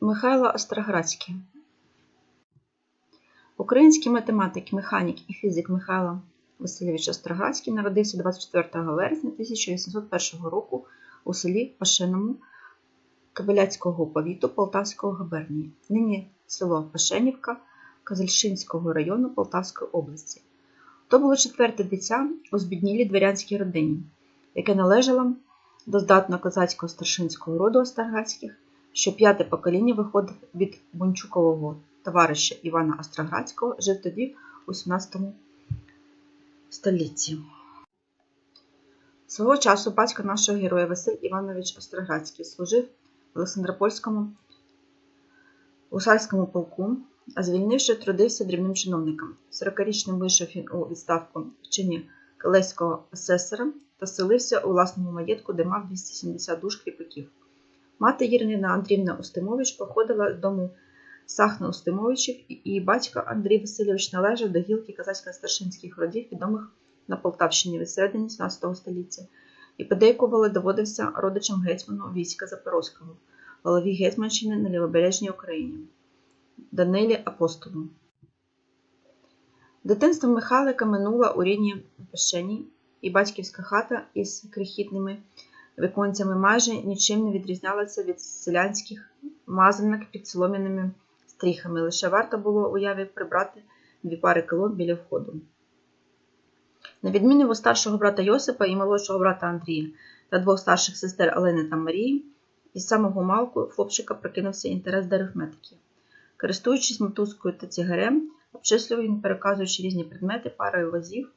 Михайло Остроградський. Український математик, механік і фізик Михайло Васильович Остроградський народився 24 вересня 1801 року у селі Пашиному Кабеляцького повіту Полтавської губернії, нині село Пашенівка Казельшинського району Полтавської області. То було четверте дитя у збіднілій дворянській родині, яке належало до здатного козацького старшинського роду Остроградських, що п'яте покоління виходив від Бунчукового товариша Івана Остроградського, жив тоді у 17 столітті. Свого часу батько нашого героя Василь Іванович Остроградський служив в Олександропольському гусарському полку, а звільнивши, трудився дрібним чиновником. 40-річним вийшов він у відставку в чині Калеського асесора та селився у власному маєтку, де мав 270 душ кріпаків. Мати Єрнина Андрівна Устимович походила з дому Сахна Устимовичів, і батько Андрій Васильович належав до гілки казацько-старшинських родів, відомих на Полтавщині від середини 17 століття, і подейкували доводився родичам гетьману війська Запорозького, голові Гетьманщини на Лівобережній Україні, Данилі Апостолу. Дитинство Михайлика минуло у рідній Пещені, і батьківська хата із крихітними віконцями майже нічим не відрізнялася від селянських мазанок під солом'яними стріхами. Лише варто було уяві прибрати дві пари колон біля входу. На відміну від старшого брата Йосипа і молодшого брата Андрія та двох старших сестер Олени та Марії, із самого малку хлопчика прокинувся інтерес до арифметики. Користуючись мотузкою та цигарем, обчислював він, переказуючи різні предмети парою возів,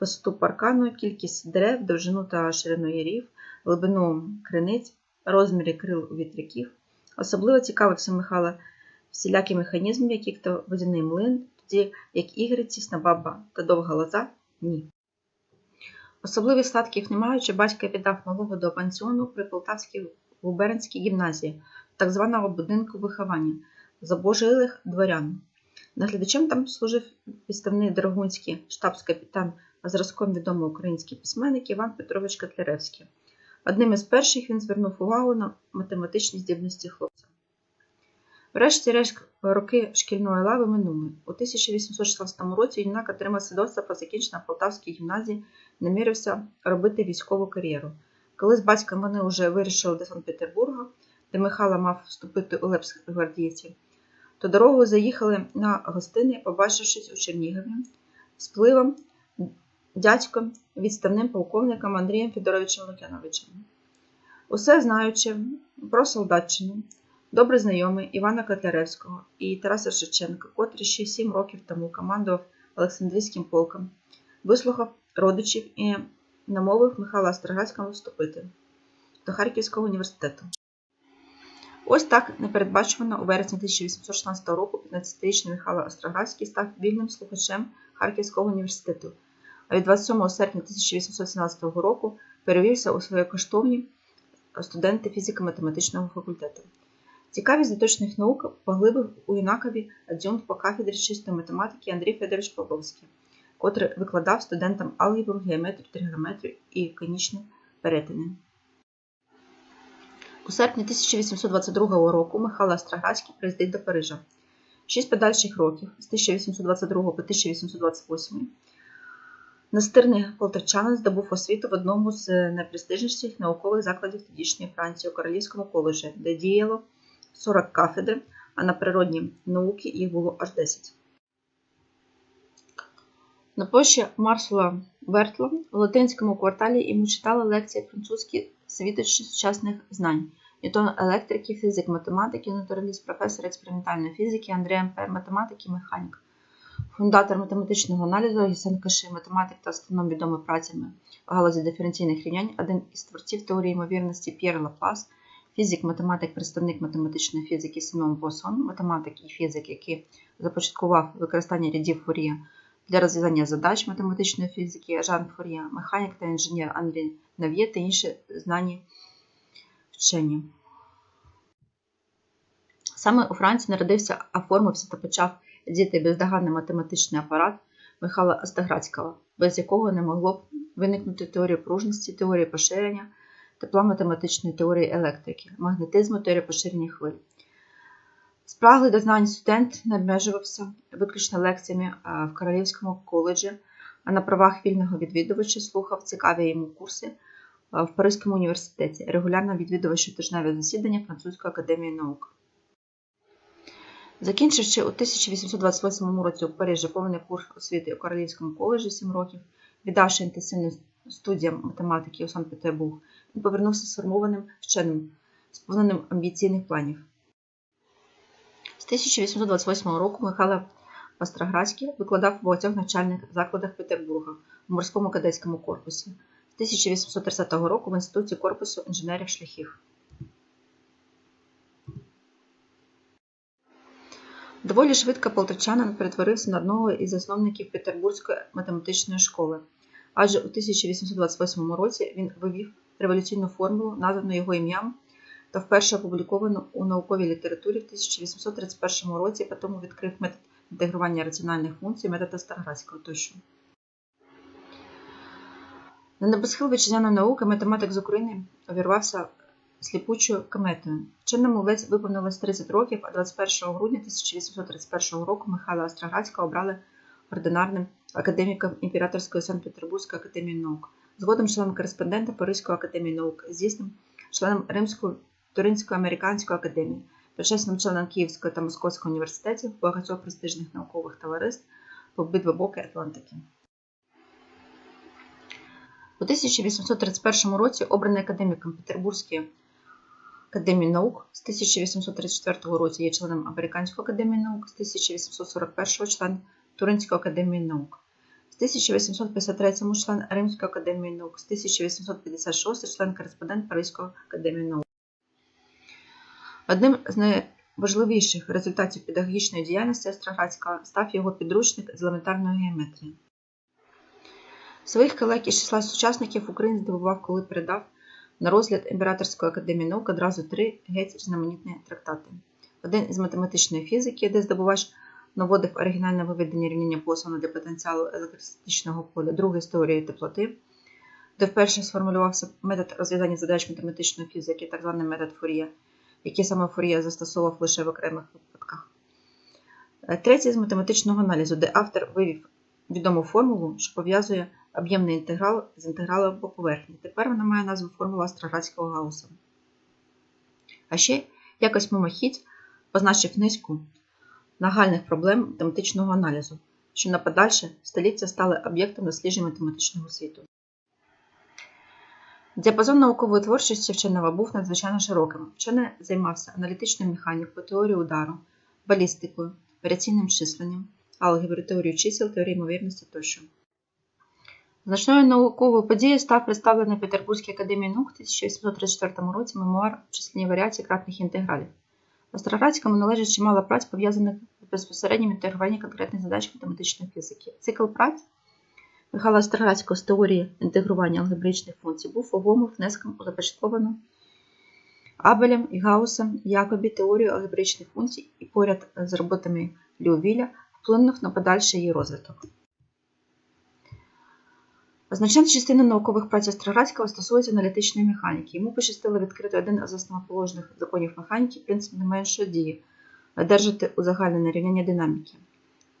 висоту паркану, кількість дерев, довжину та ширину ярів, глибину криниць, розміри крил вітряків. Особливо цікавився Михайло всілякі механізми, які то водяний млин, тоді як ігриці, снабаба та довга лоза ні. Особливих статків не маючи, батько віддав малого до пансіону при Полтавській губернській гімназії, так званого будинку виховання забожилих дворян. Наглядачем там служив підставний Драгунський штабс-капітан, а зразком відомий український письменник Іван Петрович Котляревський. Одним із перших він звернув увагу на математичні здібності хлопця. Врешті-решт роки шкільної лави минули. У 1816 році юнак отримав свідоцтво про закінчення Полтавській гімназії намірився робити військову кар'єру. Коли з батьком вони вже вирішили до Санкт-Петербурга, де Михайло мав вступити у Лепськ гвардійці, то дорогу заїхали на гостини, побачившись у Чернігові з пливом дядьком, відставним полковником Андрієм Федоровичем Лукяновичем. Усе знаючи про солдатчину, добре знайомий Івана Котляревського і Тараса Шевченка, котрий ще сім років тому командував Олександрійським полком, вислухав родичів і намовив Михайла Остроградського вступити до Харківського університету. Ось так непередбачувано у вересні 1816 року 15-річний Михайло Остроградський став вільним слухачем Харківського університету, від 27 серпня 1817 року перевівся у свої коштовні студенти фізико-математичного факультету. Цікавість заточних наук поглибив у юнакові ад'юнкт по кафедрі чистої математики Андрій Федорович Павловський, котрий викладав студентам алгебру, геометрію, тригонометрію і конічні перетини. У серпні 1822 року Михайло Остроградський приїздить до Парижа. Шість подальших років з 1822 по 1828 настирний полтавчанин здобув освіту в одному з найпрестижніших наукових закладів тодішньої Франції у Королівському коледжі, де діяло 40 кафедр, а на природні науки їх було аж 10. На площі Марсела Бертла в латинському кварталі йому читали лекції французькі світочі сучасних знань. Ньютон електрики, фізик, математики, натураліст, професор експериментальної фізики, Андрій Ампер, математики, механік. Фундатор математичного аналізу Гісен Каши, математик та астроном відомий працями в галузі диференційних рівнянь, один із творців теорії ймовірності П'єр Лаплас, фізик, математик, представник математичної фізики Семен Босон, математик і фізик, який започаткував використання рядів Фур'є для розв'язання задач математичної фізики Жан Фур'є, механік та інженер Андрій Нав'є та інші знані вчені. Саме у Франції народився, оформився та почав діти бездоганний математичний апарат Михайла Остаградського, без якого не могло б виникнути теорія пружності, теорії поширення, тепла математичної теорії електрики, магнетизму, теорії поширення хвиль. Спраглий до знань студент не обмежувався виключно лекціями в Королівському коледжі, а на правах вільного відвідувача слухав цікаві йому курси в Паризькому університеті, регулярно відвідував щотижневі засідання Французької академії наук. Закінчивши у 1828 році у Парижі повний курс освіти у Королівському коледжі 7 років, віддавши інтенсивним студіям математики у Санкт-Петербург, він повернувся сформованим вченим, сповненим амбіційних планів. З 1828 року Михайло Остроградський викладав у багатьох навчальних закладах Петербурга у морському кадетському корпусі. З 1830 року в Інституті корпусу інженерів шляхів. Доволі швидко полтавчанин перетворився на одного із засновників Петербурзької математичної школи, адже у 1828 році він вивів революційну формулу, названу його ім'ям, та вперше опубліковану у науковій літературі в 1831 році, потім відкрив метод інтегрування раціональних функцій, метод Старградського тощо. На небосхил вітчизняної науки математик з України увірвався сліпучою кометою. Вченому ледь виповнилось 30 років, а 21 грудня 1831 року Михайла Остроградського обрали ординарним академіком Імператорської Санкт-Петербурзької академії наук, згодом членом кореспондента Паризької академії наук, здійсним членом Римської Туринської американської академії, почесним членом Київської та Московського університетів, багатьох престижних наукових товариств по обидва боки Атлантики. У 1831 році обраний академіком Петербурзької академії наук, з 1834 року є членом Американської академії наук, з 1841 член Туринської академії наук, з 1853 член Римської академії наук, з 1856 член кореспондент Паризької академії наук. Одним з найважливіших результатів педагогічної діяльності Остроградського став його підручник з елементарної геометрії. Своїх колег із числа сучасників Україн здивував, коли передав на розгляд Імператорської академії наук одразу три геть знаменітні трактати. Один із математичної фізики, де здобувач наводив оригінальне виведення рівняння послану для потенціалу електростатичного поля, другий з теорії теплоти, де вперше сформулювався метод розв'язання задач математичної фізики, так званий метод Фур'є, який саме Фур'є застосовував лише в окремих випадках. Третій з математичного аналізу, де автор вивів відому формулу, що пов'язує об'ємний інтеграл з інтегралом по поверхні. Тепер вона має назву формула Астроградського Гауса. А ще якось мимохідь позначив низку нагальних проблем математичного аналізу, що на подальше століття стали об'єктом досліджень математичного світу. Діапазон наукової творчості вченого був надзвичайно широким. Вчений займався аналітичною механікою, теорією удару, балістикою, варіаційним численням, алгеброю, теорією чисел, теорією ймовірності тощо. Значною науковою подією став представлений Петербурзькій академії наук у 1834 році мемуар численні варіації кратних інтегралів. Остроградському належить чимало праць, пов'язаних з безпосереднім інтегруванням конкретних задач математичної фізики. Цикл праць Михайла Остроградського з теорії інтегрування алгебричних функцій був вагомим внеском започатковану Абелем і Гаусом Якобі теорію алгебричних функцій і поряд з роботами Льювіля вплинув на подальший її розвиток. Значна частина наукових праць Остроградського стосується аналітичної механіки. Йому пощастило відкрити один із основоположних законів механіки принцип не меншої дії одержати узагальнене рівняння динаміки.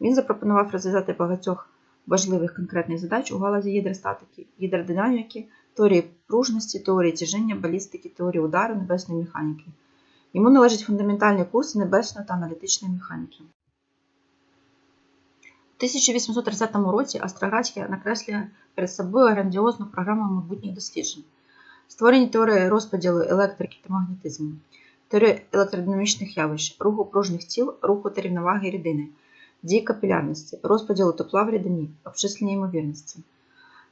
Він запропонував розв'язати багатьох важливих конкретних задач у галузі гідростатики, гідродинаміки, теорії пружності, теорії тяжіння, балістики, теорії удару, небесної механіки. Йому належать фундаментальні курси небесної та аналітичної механіки. У 1830 році Остроградський накреслює перед собою грандіозну програму майбутніх досліджень, створені теорії розподілу електрики та магнетизму, теорії електродинамічних явищ, руху пружних тіл, руху та рівноваги рідини, дії капілярності, розподілу тепла в рідині, обчислення ймовірності.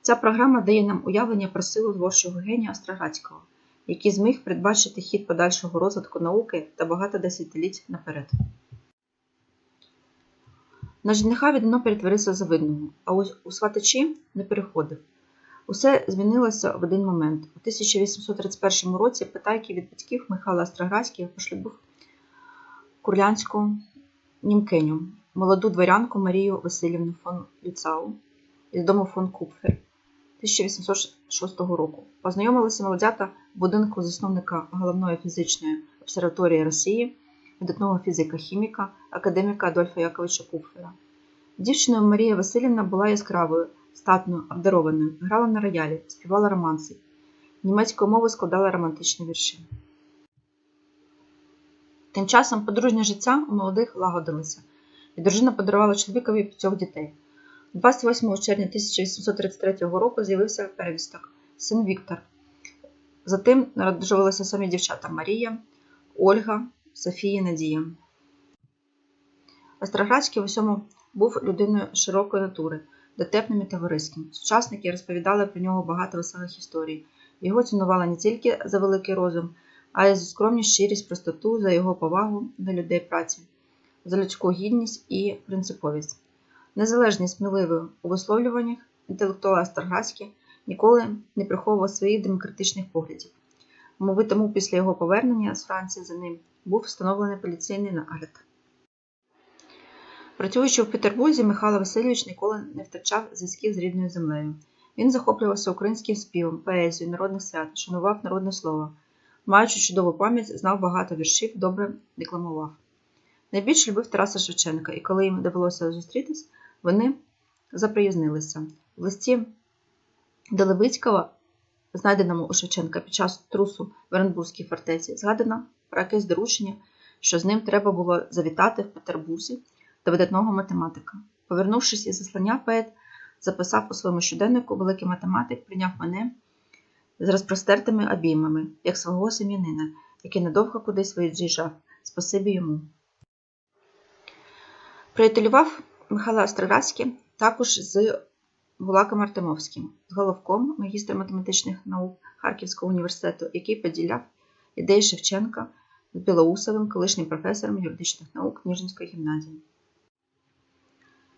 Ця програма дає нам уявлення про силу творчого генія Остроградського, який зміг передбачити хід подальшого розвитку науки та багато десятиліть наперед. На жениха віддано перетворився завидного, а ось у сватачі не переходив. Усе змінилося в один момент. У 1831 році питайки від батьків Михайла Остроградського пошлюбив курлянську німкеню, молоду дворянку Марію Васильівну фон Люцау із дому фон Купфер 1806 року. Познайомилися молодята в будинку засновника головної фізичної обсерваторії Росії видатного фізика-хіміка, академіка Адольфа Яковича Купфера. Дівчиною Марія Васильівна була яскравою, статною, обдарованою, грала на роялі, співала романси. Німецькою мовою складала романтичні вірші. Тим часом подружнє життя у молодих лагодилося, і дружина подарувала чоловікові п'ятьох дітей. 28 червня 1833 року з'явився перевісток син Віктор. Затим народжувалися самі дівчата Марія, Ольга, Софія, Надія. Остроградський в усьому був людиною широкої натури, дотепним і товариським. Сучасники розповідали про нього багато веселих історій. Його цінували не тільки за великий розум, а й за скромність, щирість, простоту, за його повагу до людей праці, за людську гідність і принциповість. Незалежний, сміливий у висловлюваннях, інтелектуал Астроградський ніколи не приховував своїх демократичних поглядів. Мовить тому після його повернення з Франції за ним був встановлений поліцейний нагляд. Працюючи в Петербурзі, Михайло Васильович ніколи не втрачав зв'язків з рідною землею. Він захоплювався українським співом, поезією, народних свят, шанував народне слово. Маючи чудову пам'ять, знав багато віршів, добре декламував. Найбільше любив Тараса Шевченка, і коли їм довелося зустрітись, вони заприязнилися. В листі до Левицького, знайденому у Шевченка під час трусу в Оренбурзькій фортеці, згадано про якесь доручення, що з ним треба було завітати в Петербурзі до видатного математика. Повернувшись із заслання, поет записав у своєму щоденнику великий математик прийняв мене з розпростертими обіймами, як свого сем'янина, який недовго кудись виїжджав. Спасибі йому. Приятелював Михайло Остроградський також з Булаком Артемовським, з головком магістра математичних наук Харківського університету, який поділяв ідеї Шевченка з Білоусовим, колишнім професором юридичних наук Ніжинської гімназії.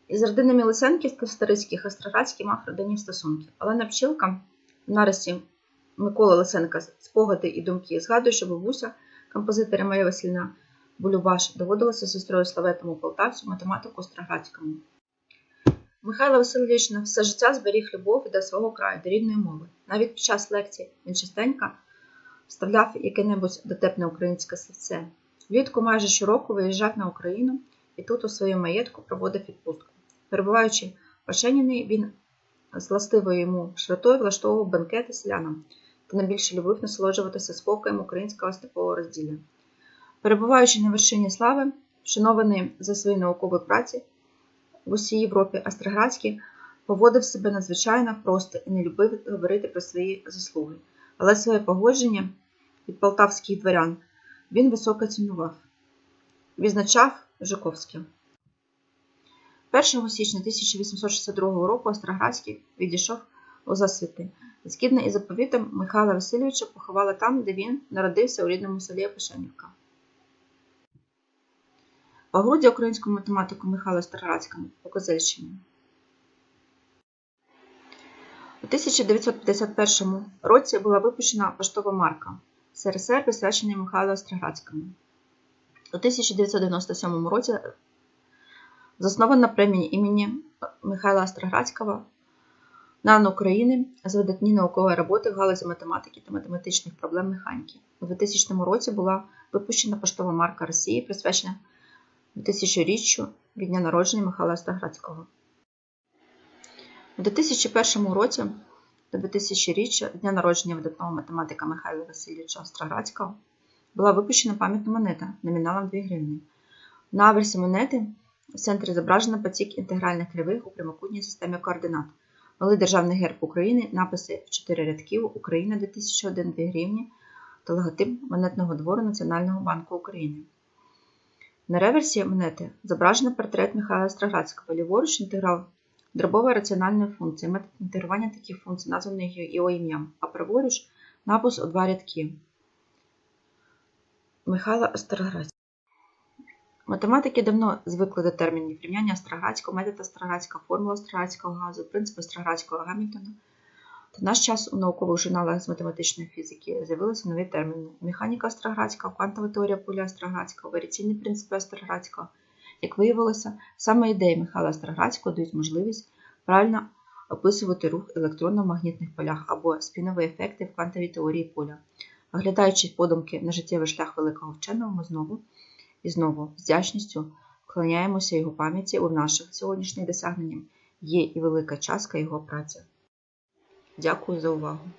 Із родинами Лисенків Старицьких Остроградський мав родинні стосунки, але навчилка в нарисі Миколи Лисенка спогади і думки згадує, що бабуся, композитора Марія Васильівна Булюбаш, доводилася сестрою славетному полтавцю математику Остроградському. Михайло Васильович на все життя зберіг любов до свого краю, до рідної мови. Навіть під час лекцій він частенько вставляв яке-небудь дотепне українське словце. Влітку майже щороку виїжджав на Україну і тут у своєму маєтку проводив відпустку. Перебуваючи в Пашеніни, він з властивою йому широтою влаштовував бенкети селянам та найбільше любив насолоджуватися спокоєм українського степового розділля. Перебуваючи на вершині слави, вшанований за свої наукові праці в усій Європі, Астроградський поводив себе надзвичайно просто і не любив говорити про свої заслуги, але своє погодження від полтавських дворян він високо цінував. Відзначав Жуковський. 1 січня 1862 року Остроградський відійшов у засвіти. Згідно із заповітом Михайла Васильовича поховали там, де він народився у рідному селі Пашанівка. Погруддя українському математику Михайла Остроградському по Козельщині. У 1951 році була випущена поштова марка СРСР, присвячена Михайлу Остроградському. У 1997 році заснована премія імені Михайла Остроградського НАН України за видатні наукові роботи в галузі математики та математичних проблем механіки. У 2000 році була випущена поштова марка Росії, присвячена 2000-річчю від дня народження Михайла Остроградського. У 2001 році до 2000-річчя дня народження видатного математика Михайла Васильовича Остроградського була випущена пам'ятна монета номіналом 2 гривні. На аверсі монети в центрі зображено потік інтегральних кривих у прямокутній системі координат. Малий державний герб України, написи в 4 рядків Україна 2001 2 гривні та логотип монетного двору Національного банку України. На реверсі монети зображено портрет Михайла Остроградського, ліворуч інтеграл дробова раціональної функції, метод інтегрування таких функцій, названий його ім'ям, а праворуч напис у два рядки. Михайла Остроградського. Математики давно звикли до термінів рівняння Остроградського, метод Остроградського, формула Остроградського газу, принцип Остроградського Гамільтона. В наш час у наукових журналах з математичної фізики з'явилися нові терміни: механіка Остроградського, квантова теорія поля Остроградського, варіаційні принципи Остроградського. Як виявилося, саме ідеї Михайла Остроградського дають можливість правильно описувати рух електронно-магнітних полях або спінові ефекти в квантовій теорії поля. Оглядаючи подумки на життєвий шлях великого вченого, ми знову І знову вдячністю вклоняємося його пам'яті у наших сьогоднішніх досягненнях. Є і велика частка його праці. Дякую за увагу!